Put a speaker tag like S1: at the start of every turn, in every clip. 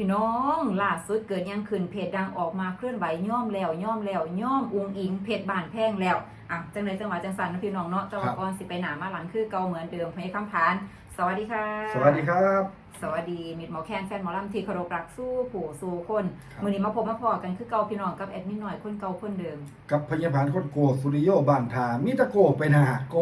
S1: พี่น้องล่าสุดเกิดยังขึ้นเพจดังออกมาเคลื่อนไหวย่อมแล้วย่อมแล้วย่อมอุงอิงเพจบานแพงแล้ว อะจังเลยจังหวะจังสันนะพี่น้องเนาะแต่ว่าก่อนสิไปหนามาหลังคือเก่าเหมือนเดิมให้คำพาน สวัสดีค่ะ
S2: สวัสดีครับ
S1: สวัสดีมิดหมอแคนแฟนหมอลำที่เคารพรักสู้ผู้สู้คน
S2: ครับ
S1: มือนี้มาพบมาพอกันคือเก่าพี่น้องกับแอดมินหน่อยคนเก่าคนเดิม
S2: กับพยาบาลคนโกสุริโยบ้านทามิตะโกไปหนาโก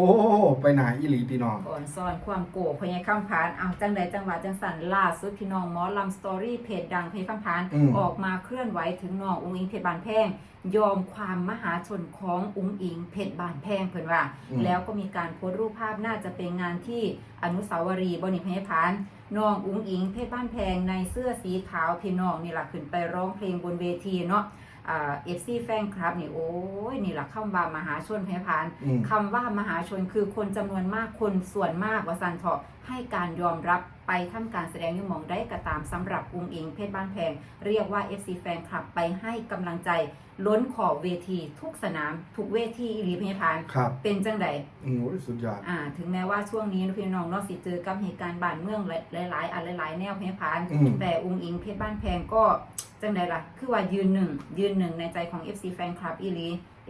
S2: ไปหนาอิลีพี่น้อง
S1: ก่อนซ่อนความโกรธพญายคำพานเอาจังใดจังหวะจังสันล่าสุดพี่น้องหมอลำสตอรี่เพจดังพญายคำพาน
S2: อืม
S1: ออกมาเคลื่อนไหวถึงน้องอุ้งอิงเพชรบานแพงยอมความมหาชนของอุ้งอิงเพชรบานแพงเพิ่นว่าแล้วก็มีการโพสต์รูปภาพน่าจะเป็นงานที่อนุสาวรีย์บนิพยพานน้องอุ้งอิงเพชรบ้านแพงในเสื้อสีขาวพี่น้องนี่แหละขึ้นไปร้องเพลงบนเวทีเนาะ เอฟซีแฟนคลับนี่โอ้ยนี่แหละคำว่ามหาชนพยพาน
S2: อืม
S1: คำว่ามหาชนคือคนจำนวนมากคนส่วนมากวสันเถาะให้การยอมรับไปทำการแสดงอยุ่หมองได้กระตามสำหรับอุ้งอิงเพชรบ้านแพง เรียกว่า FC แฟนคลับไปให้กำลังใจ ล้นขอบเวทีทุกสนาม ทุกเวทีอีหลีพยาพาน
S2: ครับ
S1: เป็นจังใด
S2: โอ้ยสุดยอด
S1: อ่าถึงแม้ว่าช่วงนี้พี่น้องเนอกสิเจอกับเหตุการณ์บ้านเมืองหลายๆอันหลายๆแนวพยาพาน
S2: อืม
S1: แต่อุ้งอิงเพชรบ้านแพงก็ จังใดล่ะ คือว่ายืนหนึ่ง ยืนหนึ่งในใจของ FC แฟนคลับอีหลี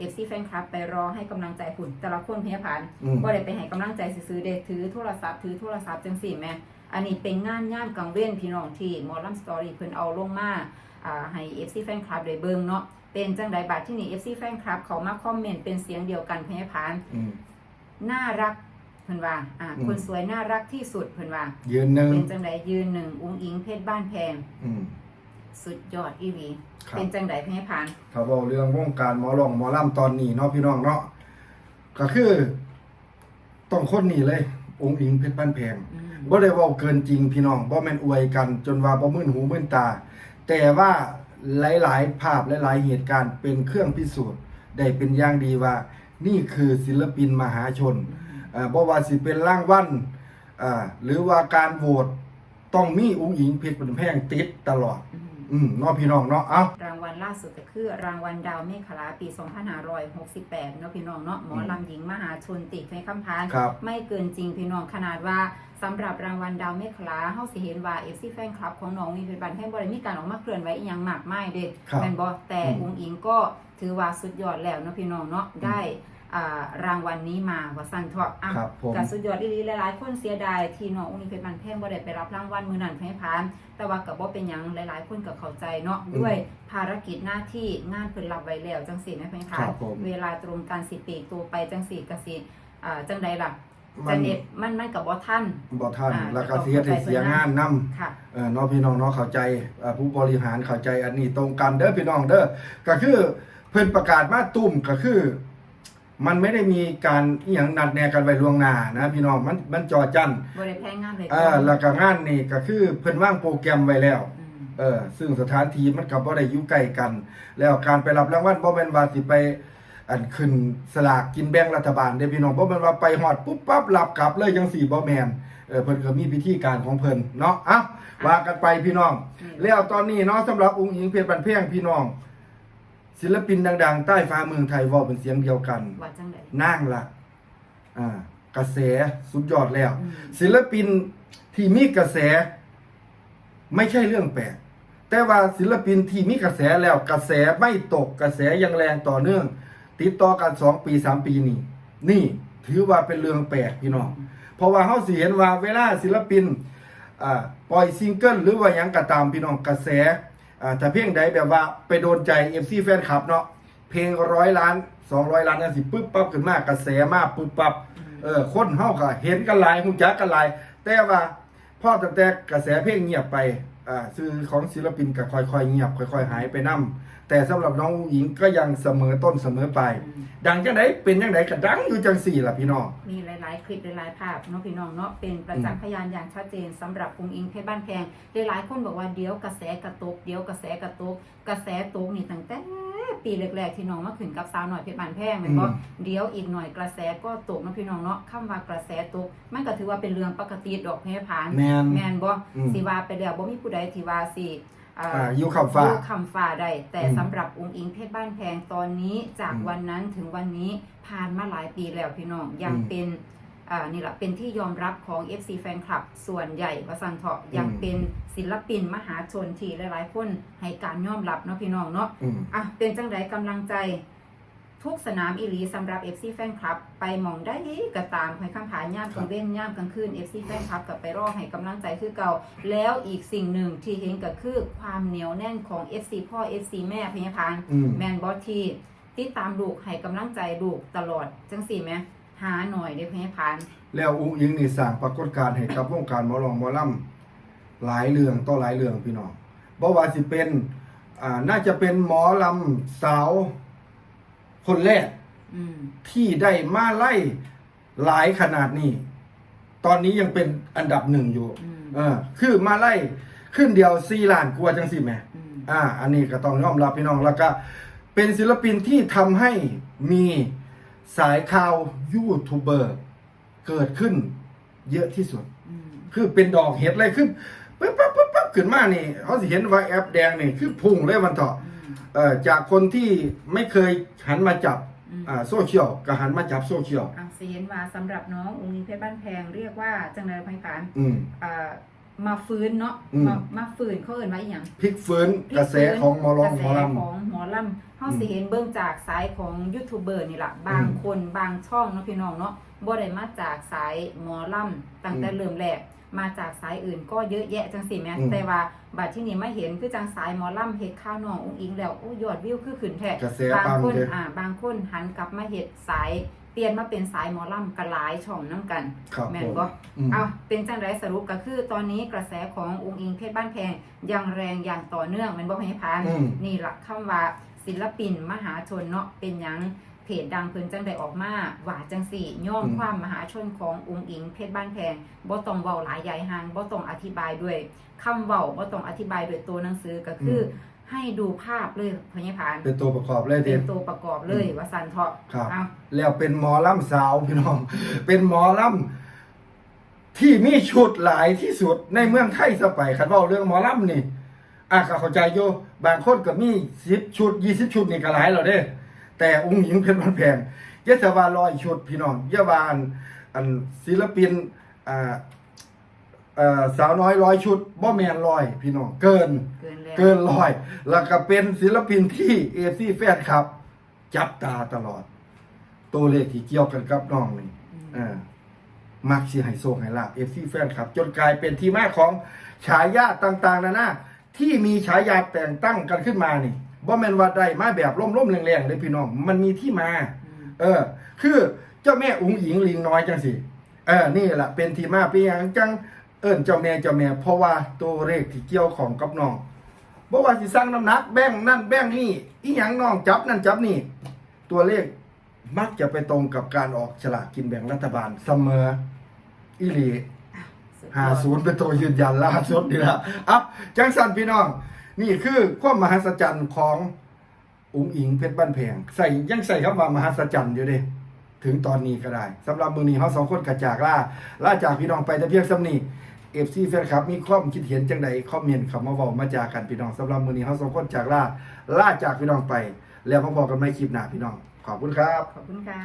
S1: FC แฟนคลับไปรอให้กำลังใจหุ่นแต่ละคนพยาพาน
S2: อืม
S1: บ่ได้ไปให้กำลังใจซื้อๆเด็ถือโทรศัพท์ถือโทรศัพท์จังสี่แม่อันนี้เป็นงานย่ามกลางเว้นพี่น้องที่หมอลัมสตอรี่เพิ่นเอาลงมาอ่าให้ FC แฟนคลับได้เบิ่งเนาะเป็นจังใดบัดที่นี่ FC แฟนคลับเขามาคอมเมนต์เป็นเสียงเดียวกันพยาพาน
S2: อืม
S1: น่ารักเพิ่นว่าอ่า
S2: อืม
S1: คนสวยน่ารักที่สุดเพิ่นว่า
S2: ยืนหนึ่ง
S1: เป็นจังใดยืนหนึ่งอุ้งอิงเพชรบ้านแพง
S2: อืม
S1: สุดยอดอีหลี
S2: ครับ
S1: เป็นจังใดพยาพาน
S2: ถ้าบอกเรื่องวงการหมอลองหมอลำตอนนี้เนาะพี่น้องเนาะก็คือต้องคนนี้เลย องค์อิงเพชรบ้านแพง
S1: อืม
S2: บ่ได้เว้าเกินจริงพี่น้องบ่แม่นอวยกัน จนว่าบ่มึนหูมึนตา แต่ว่าหลายๆ ภาพหลายๆเหตุการณ์เป็นเครื่องพิสูจน์ได้เป็นอย่างดีว่า นี่คือศิลปินมหาชนอ่าบ่ว่าสิเป็นร่างวันอ่าหรือว่าการโหวตต้องมีอุ้งอิงเพชรบ้านแพงติดตลอด
S1: อืม
S2: อืมเนาะพี่น้องเนาะเอ้า
S1: รางวัลล่าสุดก็คือ รางวัลดาวเมฆลาปี 2568 เนาะพี่น้องเนาะหมอลำหญิงมหาชนติดในคำพาน
S2: ครับ
S1: ไม่เกินจริงพี่น้องขนาดว่าสำหรับรางวัลดาวเมฆลาเฮาสิเห็นว่า FC แฟนคลับของน้องมีเป็นบันแท่งบ่ได้มีการออกมาเคลื่อนไหวอีหยังมากมายเด้
S2: ครับ
S1: แม่นบ่แต่
S2: อืม
S1: อุ้งอิงก็ถือว่าสุดยอดแล้วเนาะพี่น้องเนาะได้ อ่ารางวัลนี้มาว่าซั่นเถาะอะ
S2: ครับผม
S1: ก็สุดยอดอีหลีหลายๆคนเสียดายที่น้องอุ้งอิงเป็นบันแท่งบ่ได้ไปรับรางวัลมื้อนั้นให้ผ่าน แต่ว่าก็บ่เป็นหยังหลายๆ คนก็เข้าใจเนาะด้วยภารกิจหน้าที่งานเพิ่นรับไว้แล้วจังซี่แม่นพ
S2: ครั
S1: ผ่าน
S2: บผม
S1: เวลาตรงกันสิปีกตัวไปจังซี่ก็สิอ่าจังใดล่ะ
S2: มั
S1: จั
S2: น
S1: นเอ็ดมันมันกับบ่ท่าน
S2: บ่ทัน
S1: อ่า
S2: แล้วก็เสียให้เสียงานนํ
S1: ค่ะ
S2: เออเน้องพี่น้องเนาะเข้าใจเอ่อผู้บริหารเข้าใจอันนี้ตรงกันเด้อพี่น้องเด้อก็คือเพิ่นประกาศมาตุ้มก็คือ มันไม่ได้มีการอหย่างนัดแนะกันไว้ล่วงหน้านะพี่น้องมันมันจอจัน
S1: บ่ได้แพ้งานเลย
S2: เออแล้วก็งานนี่ก็คือเพิ่นวางโปรแกรมไว้แล้ว
S1: อืม
S2: เออซึ่งสถานที่มันก็บ่ได้อยู่ใกล้กัน แล้วการไปรับรางวัลบ่แม่นว่าสิไป อันขึ้นสลากกินแบ่งรัฐบาลเด้อพี่น้องบ่แม่นว่าไปฮอดปุ๊บปั๊บรับกลับเลยจังสี่บ่แม่นเออเพิ่นก็มีพิธีการของเพิ่นเนาะอะว่ากันไปพี่น้อง แล้วตอนนี้เนาะสำหรับองค์หญิงเพชรบันเพียงพี่น้อง ศิลปินดัง ๆ ใต้ฟ้าเมืองไทยเว่าเป็นเสียงเดียวกัน
S1: ว่าจังได๋
S2: นางละอ่ากระแสสุดยอดแล้ว
S1: อืม
S2: ศิลปินที่มีกระแส ไม่ใช่เรื่องแปลก แต่ว่าศิลปินที่มีกระแสแล้ว กระแสไม่ตกกระแสยังแรงต่อเนื่อง ติดต่อกันสองปีสามปีนี่นี่ถือว่าเป็นเรื่องแปลกพี่น้องเพราะว่าเฮาสิเห็นว่าเวลาศิลปินอ่าปล่อยซิงเกิลหรือว่าหยังก็ตามพี่น้องกระแสอ่า ถ้าเพลงใดแบบว่าไปโดนใจเอฟซีแฟนคลับเนาะเพลงร้อยล้าน200ล้านนั่นสิปึ๊บปั๊บขึ้นมากระแสมากปึ๊บปั๊บเออคนเฮาก็เห็นกันหลายหูจักกันหลาย แต่ว่าพอตั้งแต่กระแสเพลงเงียบไปอ่าซื้อของศิลปินก็ค่อยๆเงียบค่อยๆหายไปนํ แต่สำหรับน้องหญิงก็ยังเสมอต้นเสมอปลาย
S1: อืม
S2: ดังจังไดเป็นจังไดก็ดังอยู่จังสี่ล่ะพี่น้อง
S1: มีหลาย ๆ คลิปหลายๆภาพเนาะพี่น้องเนาะเป็นประจักษ์พยานอย่างชัดเจนสำหรับกุ้งอิงเพชรบ้านแพงหลายๆคนบอกว่าเดี๋ยวกระแสกระตุกเดี๋ยวกระแสกระตุกกระแสตกนี่ตั้งแต่ปีแรกๆที่น้องมาขึ้นกับสาวหน่อยเพชรบ้านแพงแม่นบ่
S2: อืม
S1: เดี๋ยวอีกหน่อยกระแสก็ตกเนาะพี่น้องเนาะคำว่ากระแสตกมันก็ถือว่าเป็นเรื่องปกติดอกแพรผาน
S2: แม่น
S1: แม่นบ่
S2: อืม
S1: สิว่าไปแล้วบ่มีผู้ใดที่ว่าสิ อ่า
S2: อ่าอยู่คำฟ้า
S1: อยู่คำฟ้าได้แต่
S2: อืม
S1: สำหรับองค์อิงเพชรบ้านแพงตอนนี้จาก
S2: อืม
S1: วันนั้นถึงวันนี้ผ่านมาหลายปีแล้วพี่น้องยัง
S2: อืม
S1: เป็นอ่านี่แหละเป็นที่ยอมรับของ FC แฟนคลับ ส่วนใหญ่วสันเถาะยังเป็นศิลปินมหาชนที่หลายๆคนให้การยอมรับเนาะพี่น้องเนาะ
S2: อืม
S1: อะเป็นจังไดกำลังใจ ทุกสนามอีหลีสำหรับ FC แฟนคลับ ไปหมองได้ก็ตามให้ข้างผานย่ามกลางเว้นย่ามกลางคืน FC แฟนคลับกับไปรอให้กำลังใจคือเก่า แล้วอีกสิ่งหนึ่งที่เห็นก็คือความเหนียวแน่นของ FC พ่อ FC แม่พญพาน
S2: อืม
S1: แมนบอสที่ติดตามลูกให้กำลังใจลูกตลอดจังสี่ไหมหาหน่อยเด้อพญพาน
S2: แล้วอุ้งอิงนี่สร้างปรากฏการณ์ให้กับวงการหมอลองหมอลำหลายเรื่องต่อหลายเรื่องพี่น้องบ่ว่าสิเป็นอ่าน่าจะเป็นหมอลำสาว คนแรก
S1: อืม
S2: ที่ได้มาไล่หลายขนาดนี้ ตอนนี้ยังเป็นอันดับหนึ่งอยู่
S1: อืม
S2: เออ คือมาไล่ขึ้นเดียวสี่ล้านกว่าจังสิแหม่
S1: อืม
S2: อ่า อันนี้ก็ต้องยอมรับพี่น้องแล้วก็เป็นศิลปินที่ทำให้มีสายข่าวยูทูบเบอร์เกิดขึ้นเยอะที่สุด
S1: อืม
S2: คือเป็นดอกเห็ดเลยคือปั๊บปั๊บปั๊บปั๊บขึ้นมานี่เขาสิเห็นว่าแอปแดงนี่คือพุ่งเลยวันต่อ
S1: อืม
S2: เอ่อ จากคนที่ไม่เคยหันมาจับ
S1: อืม
S2: อ่าโซเชียลก็หันมาจับโซเชียล
S1: อะสิเห็นว่าสำหรับน้องอุ้งอิงเพชรบ้านแพงเรียกว่าจังไดพญพาน
S2: อืม
S1: อ่ามาฟื้นเนาะ
S2: อืม
S1: มามาฟื้นเขาเอ่นว่าอหย่าง
S2: พลิกฟื้นกระแสของหมอร้องหมอล
S1: กระแสของหมอลำเขาสิเห็นเบื้องจากสายของยูทูบเบอร์นี่แหละบาง
S2: อืม
S1: คนบางช่องเนาะพี่น้องเนาะบ่ได้มาจากสายหมอลำตั้งแต่
S2: อืม
S1: เริ่มแรก มาจากสายอื่นก็เยอะแยะจังสิแหม่
S2: อืม
S1: แต่ว่าบัดที่นี่มาเห็นคือจังสายหมอลำเฮ็ดข้าวน้องอุ้งอิงแล้วโอ้ยอดวิวคือขึ้นแท้ำ
S2: กระแส
S1: บาง
S2: ปัง
S1: คน
S2: เลย
S1: อ่าบางคนหันกลับมาเฮ็ดสายเปลี่ยนมาเป็นสายหมอลำกันหลายช่องนํกัน
S2: ครับ
S1: แม่
S2: ผ
S1: น
S2: ม
S1: บ่
S2: อืม
S1: เอาเป็นจังไรสรุปก็คือตอนนี้กระแสขององค์อิงเพชรบ้านแพงยังแรงอย่างต่อเนื่องแมันบอกให้พาน
S2: อืม
S1: นี่หลักคำว่าศิลปินมหาชนเนาะเป็นหยัง เพจดังเพิ่นจังได้ออกมาว่าจังสี่ย่อม
S2: อืม
S1: ความมหาชนขององค์อิงเพชรบ้านแพงบ่ต้องเว้าหลายใหญ่หางบ่ต้องอธิบายด้วยคำเว้าบ่ต้องอธิบายด้วยตัวหนังสือก็คืออให้ดูภาพเลยพญพาน
S2: เป็นตัวประกอบเลย
S1: เป็
S2: เด็
S1: นตัวประกอบเลยว่าสันเถาะ
S2: ครับ
S1: เอา
S2: แล้วเป็นหมอลำสาวพี่น้อง เป็นหมอลำที่มีชุดหลายที่สุดในเมืองไทยสไปคันเว่าเรื่องหมอลำนี่อะก็เข้าใจโยบางคนก็มีสิบชุดยี่สิบชุดนี่ก็หลายแล้วเด้ แต่องค์หญิงเพชรมันแพงยะสวาลอยชุดพี่น้องยะวาอันอันศิลปินอ่าเอ่อสาวน้อยร้อยชุดบ่แมนร้อย พี่น้องเกิน
S1: เกินแล้ว
S2: เกินร้อย แล้วก็เป็นศิลปินที่เอซีแฟนครับ จับตาตลอด ตัวเลขที่เกี่ยวกันกับน้องนี่
S1: อืม
S2: เออมักสิให้โชคให้ลาบเอฟซีแฟนครับ จนกลายเป็นที่มาของฉายาต่าง ๆนานาที่มีฉายาแต่งตั้งกันขึ้นมานี่ บ่แม่นว่าได้มาแบบล่มๆแรงๆเลยพี่น้อง มันมีที่มา
S1: อืม
S2: เออ คือเจ้าแม่อุ๋งหญิงลิงน้อยจังสิเออนี่แหละเป็นที่มาเป็นอย่างจังเอิ้นเจ้าแม่เจ้าแม่เพราะว่าตัวเลขที่เกี่ยวของกับน้องบ่ว่าสิสร้างน้ำหนักแบ่งนั่นแบ่งนี่อีหยังน้องจับนั่นจับนี่ ตัวเลขมักจะไปตรงกับการออกฉลากกินแบ่งรัฐบาลเสมออีหลี
S1: สุดย
S2: หา
S1: อด
S2: ศูนย์เป็นตัวยืนยันล่าสุดนี่ละอะจังสันพี่น้อง นี่คือความมหัศจรรย์ของอุ๋งอิงเพชรบ้านแพงใส่ยังใส่คำว่ามหัศจรรย์อยู่เดิถึงตอนนี้ก็ได้สำหรับมือนี้เขาสองคนกระจากล่าล่าจากพี่น้องไปแต่เพียงสำนีเอฟซีแฟนคลับ มีความคิดเห็นจังใดคอมเมนต์คำมาบอกมาจากกันพี่น้องสำหรับมือนี้เขาสองคนจากล่าล่าจากพี่น้องไป แล้วพบกันไม่คลิปหน้าพี่น้อง ขอบคุณครับ
S1: ขอบคุณค่ะ